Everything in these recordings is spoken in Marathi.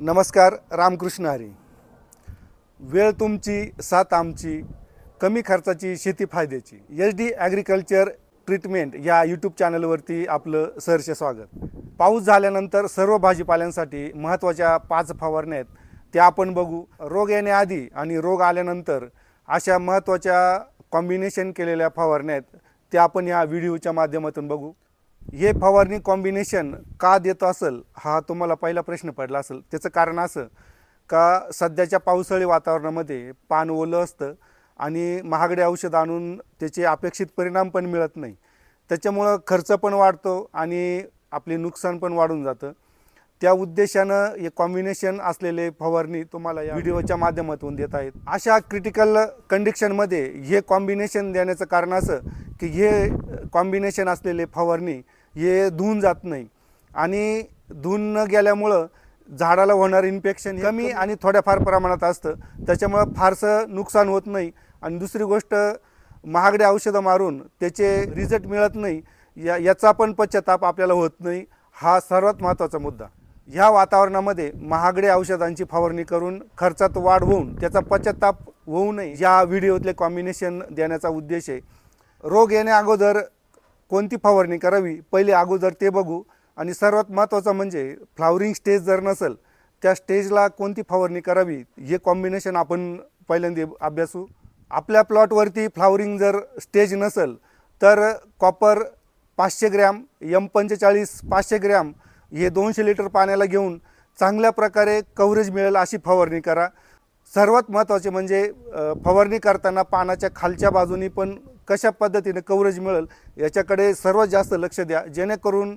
नमस्कार रामकृष्ण हरी. वेळ तुमची साथ आमची कमी खर्चाची शेती फायद्याची. एच डी ॲग्रिकल्चर ट्रीटमेंट या यूट्यूब चॅनलवरती आपलं सहर्ष स्वागत. पाऊस झाल्यानंतर सर्व भाजीपाल्यांसाठी महत्त्वाच्या पाच फवारण्या आहेत. त्या आपण बघू. रोग येण्याआधी आणि रोग आल्यानंतर अशा महत्त्वाच्या कॉम्बिनेशन केलेल्या फवारण्या आहेत. त्या आपण या व्हिडिओच्या माध्यमातून बघू. हे फवारणी कॉम्बिनेशन का देत असेल हा तुम्हाला पहिला प्रश्न पडला असेल. त्याचं कारण असं का सध्याच्या पावसाळी वातावरणामध्ये पान ओलं असतं आणि महागडे औषध आणून त्याचे अपेक्षित परिणाम पण मिळत नाही. त्याच्यामुळं खर्च पण वाढतो आणि आपले नुकसान पण वाढून जातं. त्या उद्देशानं हे कॉम्बिनेशन असलेले फवारणी तुम्हाला या व्हिडिओच्या माध्यमातून देत आहेत. अशा क्रिटिकल कंडिशनमध्ये हे कॉम्बिनेशन देण्याचं कारण असं की हे कॉम्बिनेशन असलेले फवारणी हे धुवून जात नाही. आणि धुवून न गेल्यामुळं झाडाला होणारं इन्फेक्शन कमी आणि थोड्याफार प्रमाणात असतं. त्याच्यामुळं फारसं नुकसान होत नाही. आणि दुसरी गोष्ट महागडे औषधं मारून त्याचे रिझल्ट मिळत नाही या याचा पण पश्चाताप आपल्याला होत नाही. हा सर्वात महत्त्वाचा मुद्दा. ह्या वातावरणामध्ये महागडे औषधांची फवारणी करून खर्चात वाढ होऊन त्याचा पश्चाताप होऊ नये. या व्हिडिओतले कॉम्बिनेशन देण्याचा उद्देश आहे. रोग येण्या अगोदर कोणती फवारणी करावी? पहिले अगोदर ते बघू. आणि सर्वात महत्त्वाचं म्हणजे फ्लावरिंग स्टेज जर नसेल त्या स्टेजला कोणती फवारणी करावी? हे कॉम्बिनेशन आपण पहिल्यांदा अभ्यासू. आपल्या प्लॉटवरती फ्लावरिंग जर स्टेज नसेल तर कॉपर पाचशे ग्रॅम यम पंचेचाळीस पाचशे ग्रॅम हे दोनशे लिटर पाण्याला घेऊन चांगल्या प्रकारे कव्हरेज मिळेल अशी फवारणी करा. सर्वात महत्त्वाचे म्हणजे फवारणी करताना पानाच्या खालच्या बाजूनी पण कशा पद्धतीने कव्हरेज मिळेल याच्याकडे सर्वात जास्त लक्ष द्या. जेणेकरून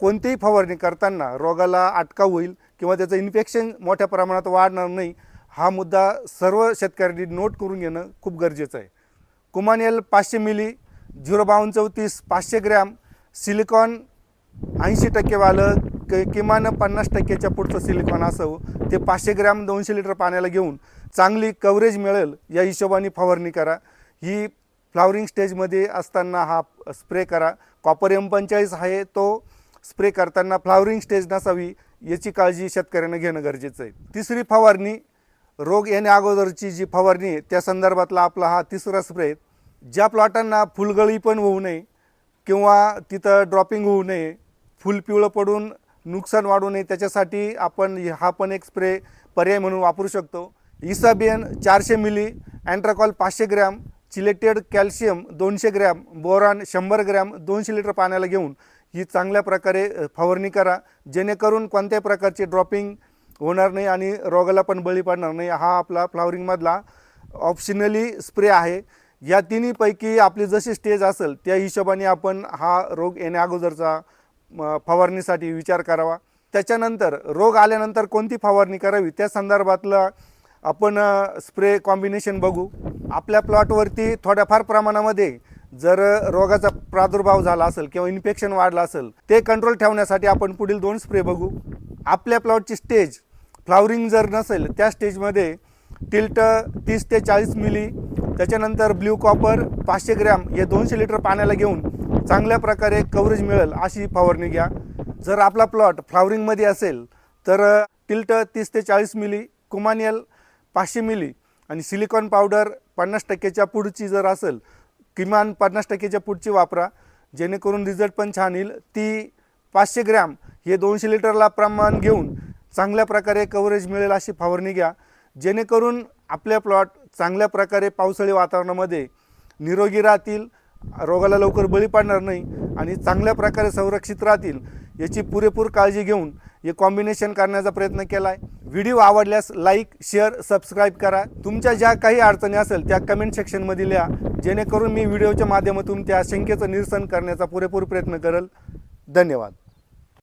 कोणतीही फवारणी करताना रोगाला अटकाव होईल किंवा त्याचं इन्फेक्शन मोठ्या प्रमाणात वाढणार नाही हा मुद्दा सर्व शेतकऱ्यांनी नोट करून घेणं खूप गरजेचं आहे. कुमानेल पाचशे मिली झिरो बावन्न चौतीस पाचशे ग्रॅम सिलिकॉन ऐंशी टक्केवालं क किमान पन्नास टक्क्याच्या पुढचं सिलिकॉन असावं ते पाचशे ग्रॅम दोनशे लिटर पाण्याला घेऊन चांगली कव्हरेज मिळेल या हिशोबाने फवारणी करा. ही फ्लावरिंग स्टेजमध्ये असताना हा स्प्रे करा. कॉपर एम पंचेचाळीस आहे तो स्प्रे करताना फ्लावरिंग स्टेज नसावी याची काळजी शेतकऱ्यांना घेणं गरजेचं आहे. तिसरी फवारणी रोग येण्या अगोदरची जी फवारणी आहे त्या संदर्भातला आपला हा तिसरा स्प्रे ज्या प्लॉटांना फुलगळी पण होऊ नये किंवा तिथं ड्रॉपिंग होऊ नये फुल पिवळं पडून नुकसान वाढू नये त्याच्यासाठी आपण हा पण एक स्प्रे पर्याय म्हणून वापरू शकतो. इसाबियन चारशे मिली अँट्राकॉल पाचशे ग्रॅम चिलेटेड कॅल्शियम दोनशे ग्रॅम बोरान शंभर ग्रॅम दोनशे लिटर पाण्याला घेऊन ही चांगल्या प्रकारे फवारणी करा. जेणेकरून कोणत्याही प्रकारचे ड्रॉपिंग होणार नाही आणि रोगाला पण बळी पडणार नाही. हा आपला फ्लावरिंगमधला ऑप्शनली स्प्रे आहे. या तिन्हीपैकी आपली जशी स्टेज असेल त्या हिशोबाने आपण हा रोग येण्या अगोदरचा फवारणीसाठी विचार करावा. त्याच्यानंतर रोग आल्यानंतर कोणती फवारणी करावी? त्या संदर्भातलं आपण स्प्रे कॉम्बिनेशन बघू. आपल्या प्लॉटवरती थोड्याफार प्रमाणामध्ये जर रोगाचा प्रादुर्भाव झाला असेल किंवा इन्फेक्शन वाढलं असेल ते कंट्रोल ठेवण्यासाठी आपण पुढील दोन स्प्रे बघू. आपल्या प्लॉटची स्टेज फ्लावरिंग जर नसेल त्या स्टेजमध्ये टिल्ट तीस ते चाळीस मिली त्याच्यानंतर ब्ल्यू कॉपर पाचशे ग्रॅम हे दोनशे लिटर पाण्याला घेऊन चांगल्या प्रकारे कव्हरेज मिळेल अशी फवारणी घ्या. जर आपला प्लॉट फ्लावरिंगमध्ये असेल तर टिल्ट तीस ते चाळीस मिली कुमानियल पाचशे मिली आणि सिलिकॉन पावडर पन्नास टक्क्याच्या पुढची जर असेल किमान पन्नास टक्क्याच्या पुढची वापरा. जेणेकरून रिझल्ट पण छान येईल. ती पाचशे ग्रॅम हे दोनशे लिटरला प्रमाण घेऊन चांगल्या प्रकारे कव्हरेज मिळेल अशी फवारणी घ्या. जेणेकरून आपल्या प्लॉट चांगल्या प्रकारे पावसाळी वातावरणामध्ये निरोगी राहतील. रोगाला लवकर बळी पडणार नाही आणि चांगल्या प्रकारे संरक्षित राहतील याची पुरेपूर काळजी घेऊन हे कॉम्बिनेशन करण्याचा प्रयत्न केला आहे व्हिडिओ आवडल्यास लाईक शेअर सबस्क्राईब करा. तुमच्या ज्या काही अडचणी असेल त्या कमेंट सेक्शनमध्ये लिहा. जेणेकरून मी व्हिडिओच्या माध्यमातून त्या शंकेचं निरसन करण्याचा पुरेपूर प्रयत्न करेल. धन्यवाद.